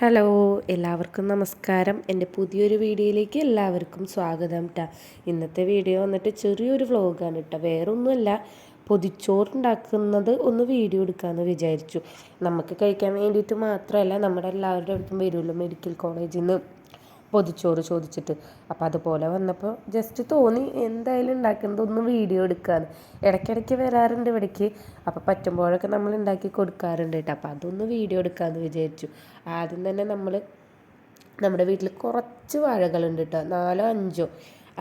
Hello എല്ലാവർക്കും നമസ്കാരം. എന്റെ പുതിയൊരു വീഡിയോയിലേക്ക് എല്ലാവർക്കും സ്വാഗതം കേട്ടോ ഇന്നത്തെ വീഡിയോ വന്നിട്ട് ചെറിയൊരു വ്ളോഗാണ് കേട്ടോ വേറൊന്നുമല്ല പൊതിച്ചോറുണ്ടാക്കുന്നത് ഒന്ന് വീഡിയോ എടുക്കാമെന്ന് വിചാരിച്ചു. നമുക്ക് കഴിക്കാൻ വേണ്ടിയിട്ട് മാത്രമല്ല നമ്മുടെ എല്ലാവരുടെ അടുത്തും വരുമല്ലോ മെഡിക്കൽ കോളേജിൽ നിന്ന് പൊതിച്ചോറ് ചോദിച്ചിട്ട്. അപ്പോൾ അതുപോലെ വന്നപ്പോൾ ജസ്റ്റ് തോന്നി എന്തായാലും ഉണ്ടാക്കുന്നത് ഒന്ന് വീഡിയോ എടുക്കാന്ന്. ഇടയ്ക്കിടയ്ക്ക് വരാറുണ്ട് ഇവിടേക്ക്. അപ്പോൾ പറ്റുമ്പോഴൊക്കെ നമ്മൾ ഉണ്ടാക്കി കൊടുക്കാറുണ്ട് കേട്ടോ. അപ്പോൾ അതൊന്ന് വീഡിയോ എടുക്കാമെന്ന് വിചാരിച്ചു. ആദ്യം തന്നെ നമ്മൾ നമ്മുടെ വീട്ടിൽ കുറച്ച് വാഴകളുണ്ട് കേട്ടോ. നാലോ അഞ്ചോ.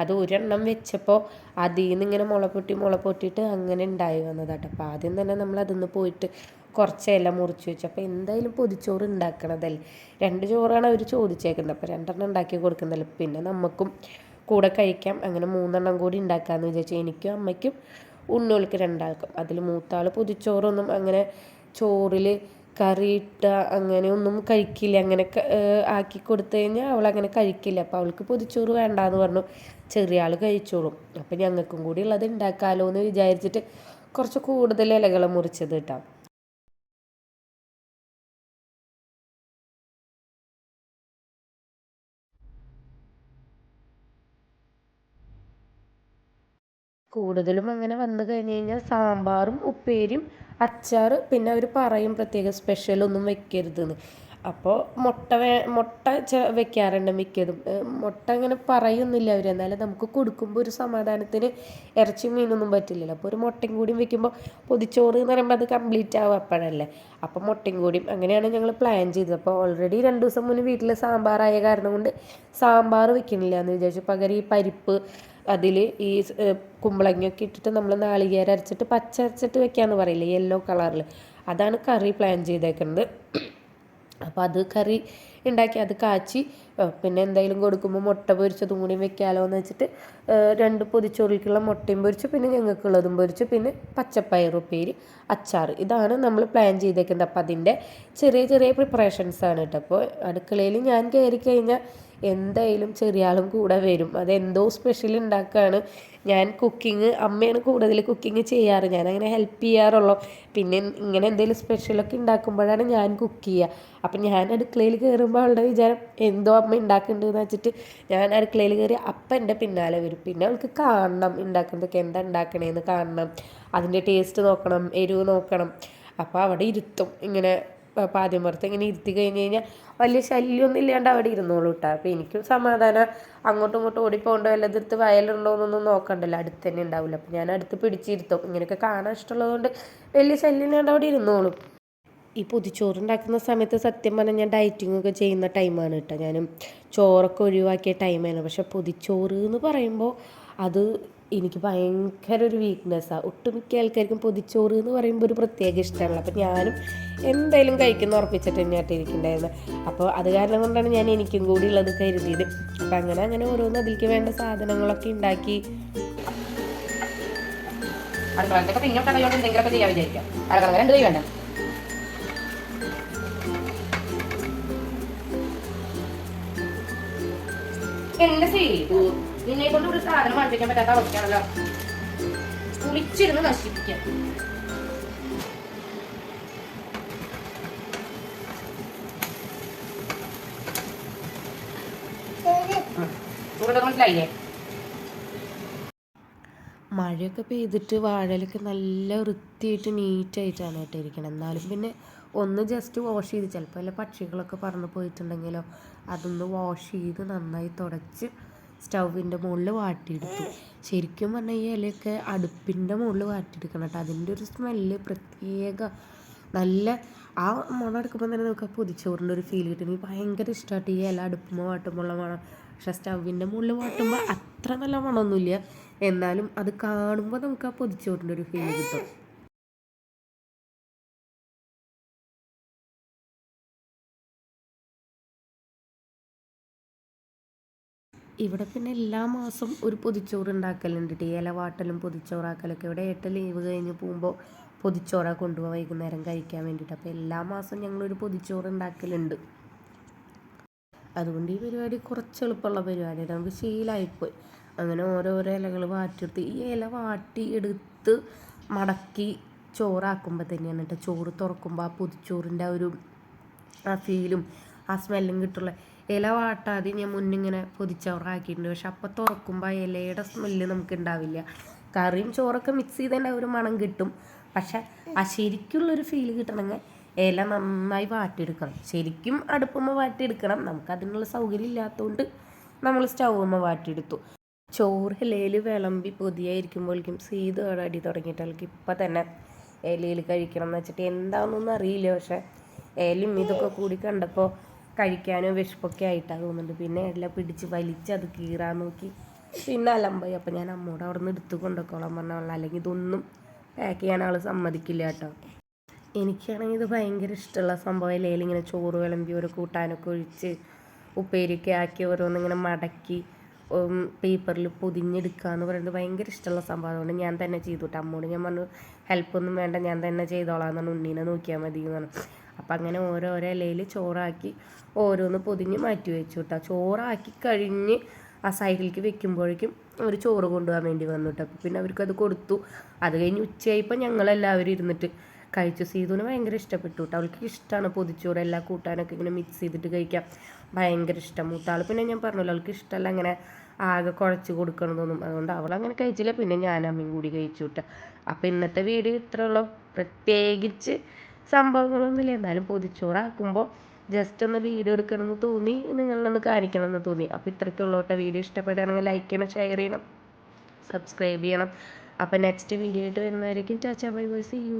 അത് ഒരെണ്ണം വെച്ചപ്പോൾ അതിൽ നിന്ന് ഇങ്ങനെ മുള പൊട്ടി മുള പൊട്ടിയിട്ട് അങ്ങനെ ഉണ്ടായി വന്നതാട്ടോ അപ്പോൾ ആദ്യം തന്നെ നമ്മൾ അതിൽ നിന്ന് പോയിട്ട് കുറച്ച് മുറിച്ച് വെച്ചു. അപ്പോൾ എന്തായാലും പൊതിച്ചോറ് ഉണ്ടാക്കണതല്ലേ? രണ്ട് ചോറാണ് അവർ ചോദിച്ചേക്കുന്നത്. അപ്പോൾ രണ്ടെണ്ണം ഉണ്ടാക്കി കൊടുക്കുന്നതല്ലേ? പിന്നെ നമുക്കും കൂടെ കഴിക്കാം. അങ്ങനെ മൂന്നെണ്ണം കൂടി ഉണ്ടാക്കാമെന്ന് വിചാരിച്ചു. എനിക്കും അമ്മയ്ക്കും ഉണ്ണുകൾക്ക് രണ്ടാൾക്കും. അതിൽ മൂത്താൾ പൊതിച്ചോറൊന്നും അങ്ങനെ ചോറിൽ കറിയിട്ട അങ്ങനെ ഒന്നും കഴിക്കില്ല. അങ്ങനെ ആക്കി കൊടുത്തു കഴിഞ്ഞാൽ അവൾ അങ്ങനെ കഴിക്കില്ല. അപ്പോൾ അവൾക്ക് പൊതിച്ചോറ് വേണ്ടാന്ന് പറഞ്ഞു. ചെറിയ ആൾ കഴിച്ചോളും. അപ്പം ഞങ്ങൾക്കും കൂടി ഉള്ളത് ഉണ്ടാക്കാമല്ലോ എന്ന് വിചാരിച്ചിട്ട് കുറച്ച് കൂടുതൽ ഇലകൾ മുറിച്ചത് കേട്ടോ. കൂടുതലും അങ്ങനെ വന്നു കഴിഞ്ഞ് കഴിഞ്ഞാൽ സാമ്പാറും ഉപ്പേരിയും അച്ചാർ പിന്നെ അവർ പറയും പ്രത്യേക സ്പെഷ്യലൊന്നും വെക്കരുതെന്ന്. അപ്പോൾ മുട്ട വേ മുട്ട വെക്കാറുണ്ട് മിക്കതും. മുട്ട അങ്ങനെ പറയുന്നില്ല അവർ എന്നാലും നമുക്ക് കൊടുക്കുമ്പോൾ ഒരു സമാധാനത്തിന് ഇറച്ചി മീനൊന്നും പറ്റില്ലല്ലോ. അപ്പോൾ ഒരു മുട്ടയും കൂടിയും വെക്കുമ്പോൾ പൊതിച്ചോറ് എന്ന് പറയുമ്പോൾ അത് കംപ്ലീറ്റ് ആവും അപ്പോഴല്ലേ. അപ്പോൾ മുട്ടയും കൂടിയും അങ്ങനെയാണ് ഞങ്ങൾ പ്ലാൻ ചെയ്തത്. അപ്പോൾ ഓൾറെഡി രണ്ട് ദിവസം മുന്നേ വീട്ടിൽ സാമ്പാറായ കാരണം കൊണ്ട് സാമ്പാർ വെക്കണില്ല എന്ന് വിചാരിച്ചു. പകരം ഈ പരിപ്പ് അതിൽ ഈ കുമ്പളങ്ങയൊക്കെ ഇട്ടിട്ട് നമ്മൾ നാളികേരം അരച്ചിട്ട് പച്ച അരച്ചിട്ട് വെക്കാമെന്ന് പറയില്ലേ യെല്ലോ കളറിൽ അതാണ് കറി പ്ലാൻ ചെയ്തേക്കുന്നത് അപ്പോൾ അത് കറി ഉണ്ടാക്കി അത് കാച്ചി പിന്നെ എന്തെങ്കിലും കൊടുക്കുമ്പോൾ മുട്ട പൊരിച്ചതും കൂടി വെക്കാമല്ലോ എന്ന് വെച്ചിട്ട് രണ്ട് പൊതിച്ചോറിലേക്കുള്ള മുട്ടയും പൊരിച്ചു പിന്നെ ഞങ്ങൾക്കുള്ളതും പൊരിച്ചു പിന്നെ പച്ചപ്പയർ ഉപ്പേരി അച്ചാർ ഇതാണ് നമ്മൾ പ്ലാൻ ചെയ്തേക്കുന്നത്. അപ്പോൾ അതിന്റെ ചെറിയ ചെറിയ പ്രിപ്പറേഷൻസ് ആണ് കേട്ടോ അപ്പോൾ അടുക്കളയിൽ ഞാൻ കയറി കഴിഞ്ഞാൽ എന്തായാലും ചെറിയ ആളും കൂടെ വരും. അതെന്തോ സ്പെഷ്യൽ ഉണ്ടാക്കുകയാണ് ഞാൻ കുക്കിംഗ് അമ്മയാണ് കൂടുതൽ കുക്കിംഗ് ചെയ്യാറ്. ഞാൻ അങ്ങനെ ഹെൽപ്പ് ചെയ്യാറുള്ളൂ. പിന്നെ ഇങ്ങനെ എന്തെങ്കിലും സ്പെഷ്യലൊക്കെ ഉണ്ടാക്കുമ്പോഴാണ് ഞാൻ കുക്ക് ചെയ്യുക. അപ്പം ഞാൻ അടുക്കളയിൽ കയറുമ്പോൾ അവളുടെ വിചാരം എന്തോ അമ്മ ഉണ്ടാക്കുന്നുണ്ടെന്ന് വെച്ചിട്ട് ഞാൻ അടുക്കളയിൽ കയറി അപ്പം എന്റെ പിന്നാലെ വരും. പിന്നെ അവൾക്ക് കാണണം ഉണ്ടാക്കുന്നതൊക്കെ. എന്താ ഉണ്ടാക്കണേന്ന് കാണണം. അതിന്റെ ടേസ്റ്റ് നോക്കണം എരിവ് നോക്കണം. അപ്പോൾ അവിടെ ഇരുത്തും. ഇങ്ങനെ പാദ്യം പുറത്ത് ഇങ്ങനെ ഇരുത്തി കഴിഞ്ഞ് കഴിഞ്ഞാൽ വലിയ ശല്യമൊന്നും ഇല്ലാണ്ട് അവിടെ ഇരുന്നോളൂ കേട്ടോ അപ്പോൾ എനിക്കും സമാധാനം. അങ്ങോട്ടും ഇങ്ങോട്ടും ഓടിപ്പോകേണ്ട വയലുണ്ടോ എന്നൊന്നും നോക്കണ്ടല്ലോ. അടുത്ത് തന്നെ ഉണ്ടാവില്ല അപ്പോൾ ഞാൻ അടുത്ത് പിടിച്ചിരുത്തും. ഇങ്ങനെയൊക്കെ കാണാൻ ഇഷ്ടമുള്ളതുകൊണ്ട് വലിയ ശല്യം ഇല്ലാണ്ട് അവിടെ ഇരുന്നോളും. ഈ പൊതിച്ചോറുണ്ടാക്കുന്ന സമയത്ത് സത്യം പറഞ്ഞാൽ ഞാൻ ഡയറ്റിംഗ് ഒക്കെ ചെയ്യുന്ന ടൈമാണ് കേട്ടോ ഞാനും ചോറൊക്കെ ഒഴിവാക്കിയ ടൈമാണ് പക്ഷെ പൊതിച്ചോറ് എന്ന് പറയുമ്പോൾ അത് എനിക്ക് ഭയങ്കര ഒരു വീക്ക്നെസ്സാണ് ഒട്ടുമിക്ക ആൾക്കാർക്കും പൊതിച്ചോറ് എന്ന് പറയുമ്പോൾ ഒരു പ്രത്യേക ഇഷ്ടമാണ് അപ്പം ഞാനും എന്തായാലും കഴിക്കുന്ന ഉറപ്പിച്ചിട്ട് തന്നെയായിട്ട് ഇരിക്കണ്ടായിരുന്നു അപ്പോൾ അത് കാരണം കൊണ്ടാണ് ഞാൻ എനിക്കും കൂടി ഉള്ളത് കരുതിയത്. അപ്പം അങ്ങനെ അങ്ങനെ ഓരോന്ന് അതിലേക്ക് വേണ്ട സാധനങ്ങളൊക്കെ ഉണ്ടാക്കി. അടുക്കളത്തൊക്കെ പിന്നെ രണ്ട് വേണ്ട? സീതു നിന്നെ കൊണ്ട് ഒരു സാധനം വാങ്ങിക്കാൻ പറ്റാത്ത അവസ്ഥയാണല്ലോ. കുളിച്ചിരുന്ന് നശിപ്പിക്കാം ഇവിടെ മനസ്സിലായില്ലേ? മഴയൊക്കെ പെയ്തിട്ട് വാഴലൊക്കെ നല്ല വൃത്തിയായിട്ട് നീറ്റായിട്ടാണ് കേട്ടോ ഇരിക്കണം എന്നാലും പിന്നെ ഒന്ന് ജസ്റ്റ് വാഷ് ചെയ്ത് ചിലപ്പോൾ വല്ല പക്ഷികളൊക്കെ പറന്ന് പോയിട്ടുണ്ടെങ്കിലോ അതൊന്ന് വാഷ് ചെയ്ത് നന്നായി തുടച്ച് സ്റ്റൗവിന്റെ മുകളിൽ വാട്ടിയെടുത്തു. ശരിക്കും പറഞ്ഞാൽ ഈ ഇലയൊക്കെ അടുപ്പിന്റെ മുകളിൽ വാട്ടിയെടുക്കണം കേട്ടോ. അതിന്റെ ഒരു സ്മെല്ല് പ്രത്യേക നല്ല ആ മണം എടുക്കുമ്പോൾ തന്നെ നമുക്ക് ആ പൊതിച്ചോറിന്റെ ഒരു ഫീൽ കിട്ടും. എനിക്ക് ഭയങ്കര ഇഷ്ടമായിട്ട് ഈ ഇല അടുപ്പുമ്പോൾ വാട്ടുമ്പോൾ ഉള്ള മണം. പക്ഷേ സ്റ്റൗവിന്റെ മുകളിൽ വാട്ടുമ്പോൾ അത്ര നല്ല മണമൊന്നുമില്ല. എന്നാലും അത് കാണുമ്പോൾ നമുക്ക് ആ പൊതിച്ചോറിന്റെ ഒരു ഫീൽ കിട്ടും. ഇവിടെ പിന്നെ എല്ലാ മാസം ഒരു പൊതിച്ചോറ് ഉണ്ടാക്കലുണ്ട്. ടീ ഇല വാട്ടലും പൊതിച്ചോറാക്കലൊക്കെ. ഇവിടെ ഏട്ട ലീവ് കഴിഞ്ഞ് പോകുമ്പോൾ പൊതിച്ചോറ കൊണ്ടുപോകാൻ വൈകുന്നേരം കഴിക്കാൻ വേണ്ടിയിട്ട് അപ്പോൾ എല്ലാ മാസവും ഞങ്ങളൊരു പൊതിച്ചോറ് ഉണ്ടാക്കലുണ്ട്. അതുകൊണ്ട് ഈ പരിപാടി കുറച്ച് എളുപ്പമുള്ള പരിപാടിയാണ്. നമുക്ക് ശീലമായിപ്പോയി അങ്ങനെ ഓരോരോ ഇലകൾ വാറ്റിയെടുത്ത് ഈ ഇല വാട്ടി എടുത്ത് മടക്കി ചോറാക്കുമ്പോൾ തന്നെയാണ് കേട്ടോ. ചോറ് തുറക്കുമ്പോൾ ആ പൊതിച്ചോറിന്റെ ആ ഒരു ആ ഫീലും ആ സ്മെല്ലും കിട്ടുള്ളൂ. ഇല വാട്ടാതെ ഞാൻ മുന്നിങ്ങനെ പൊതിച്ചോറാക്കിയിട്ടുണ്ട് പക്ഷെ അപ്പം തുറക്കുമ്പോൾ ഇലയുടെ സ്മെല്ല് നമുക്ക് ഉണ്ടാവില്ല കറിയും ചോറൊക്കെ മിക്സ് ചെയ്തതിന്റെ ഒരു മണം കിട്ടും. പക്ഷെ ആ ശരിക്കുള്ളൊരു ഫീൽ കിട്ടണമെങ്കിൽ ഇല നന്നായി വാട്ടിയെടുക്കണം. ശരിക്കും അടുപ്പുമ്പോൾ വാട്ടിയെടുക്കണം. നമുക്ക് അതിനുള്ള സൗകര്യം ഇല്ലാത്തതുകൊണ്ട് നമ്മൾ സ്റ്റൗമ്മ വാട്ടിയെടുത്തു. ചോറ് ഇലയിൽ വിളമ്പി പൊതിയായിരിക്കുമ്പോഴേക്കും സീത് അടി തുടങ്ങിയിട്ട് അവൾക്ക് ഇപ്പം തന്നെ ഇലയിൽ കഴിക്കണം എന്ന് വെച്ചിട്ട് എന്താണെന്നൊന്നും അറിയില്ല. പക്ഷേ ഇലയും ഇതൊക്കെ കൂടി കണ്ടപ്പോൾ കഴിക്കാനോ വിഷപ്പൊക്കെ ആയിട്ടാണ് തോന്നുന്നത്. പിന്നെ എല്ലാം പിടിച്ച് വലിച്ച് അത് കീറാൻ നോക്കി. പിന്നെ അലമ്പായി. അപ്പം ഞാൻ അമ്മോട് അവിടെ നിന്ന് എടുത്ത് കൊണ്ടുപോയിക്കോളാൻ പറഞ്ഞാൽ അല്ലെങ്കിൽ ഇതൊന്നും പാക്ക് ചെയ്യാൻ ആൾ സമ്മതിക്കില്ല കേട്ടോ. എനിക്കാണെങ്കിൽ ഇത് ഭയങ്കര ഇഷ്ടമുള്ള സംഭവം. ഇലയിൽ ഇങ്ങനെ ചോറ് വിളമ്പി ഓരോ കൂട്ടാനൊക്കെ ഒഴിച്ച് ഉപ്പേരിയൊക്കെ ആക്കി ഓരോന്നിങ്ങനെ മടക്കി പേപ്പറിൽ പൊതിഞ്ഞെടുക്കുക എന്ന് പറയുന്നത് ഭയങ്കര ഇഷ്ടമുള്ള സംഭവം. അതുകൊണ്ട് ഞാൻ തന്നെ ചെയ്തു അമ്മോട് ഞാൻ പറഞ്ഞു ഹെൽപ്പൊന്നും വേണ്ട. ഞാൻ തന്നെ ചെയ്തോളാം എന്നാണ് ഉണ്ണീനെ നോക്കിയാൽ മതി എന്ന് പറഞ്ഞു. അപ്പം അങ്ങനെ ഓരോരോ ഇലയിൽ ചോറാക്കി ഓരോന്ന് പൊതിഞ്ഞ് മാറ്റി വെച്ചു കേട്ടോ ചോറാക്കി കഴിഞ്ഞ് ആ സൈഡിലേക്ക് വെക്കുമ്പോഴേക്കും അവർ ചോറ് കൊണ്ടുപോകാൻ വേണ്ടി വന്നു കേട്ടോ അപ്പം പിന്നെ അവർക്കത് കൊടുത്തു. അത് കഴിഞ്ഞ് ഉച്ചയായപ്പോൾ ഞങ്ങളെല്ലാവരും ഇരുന്നിട്ട് കഴിച്ചു. സീതുവിന് ഭയങ്കര ഇഷ്ടപ്പെട്ടു കേട്ടോ. അവൾക്ക് ഇഷ്ടമാണ് പൊതിച്ചോറ് എല്ലാ കൂട്ടാനൊക്കെ ഇങ്ങനെ മിക്സ് ചെയ്തിട്ട് കഴിക്കാം ഭയങ്കര ഇഷ്ടം. മൂത്താൾ പിന്നെ ഞാൻ പറഞ്ഞല്ലോ അവൾക്ക് ഇഷ്ടമല്ല അങ്ങനെ ആകെ കുഴച്ച് കൊടുക്കണമെന്നൊന്നും അതുകൊണ്ട് അവൾ അങ്ങനെ കഴിച്ചില്ല. പിന്നെ ഞാൻ അമ്മയും കൂടി കഴിച്ചു കേട്ടോ. അപ്പോൾ ഇന്നത്തെ വീട് ഇത്രേ ഉള്ളൂ. പ്രത്യേകിച്ച് സംഭവങ്ങളൊന്നുമില്ല. എന്നാലും പൊതിച്ചോറാക്കുമ്പോൾ ജസ്റ്റ് ഒന്ന് വീഡിയോ എടുക്കണമെന്ന് തോന്നി നിങ്ങളിലൊന്ന് കാണിക്കണമെന്ന് തോന്നി. അപ്പോൾ ഇത്രയ്ക്കുള്ളൂ കേട്ടോ വീഡിയോ ഇഷ്ടപ്പെടുകയാണെങ്കിൽ ലൈക്ക് ചെയ്യണം ഷെയർ ചെയ്യണം സബ്സ്ക്രൈബ് ചെയ്യണം. അപ്പോൾ നെക്സ്റ്റ് വീഡിയോ ആയിട്ട് വരുന്നതായിരിക്കും ചാച്ചാ ബൈ ബൈ സി യു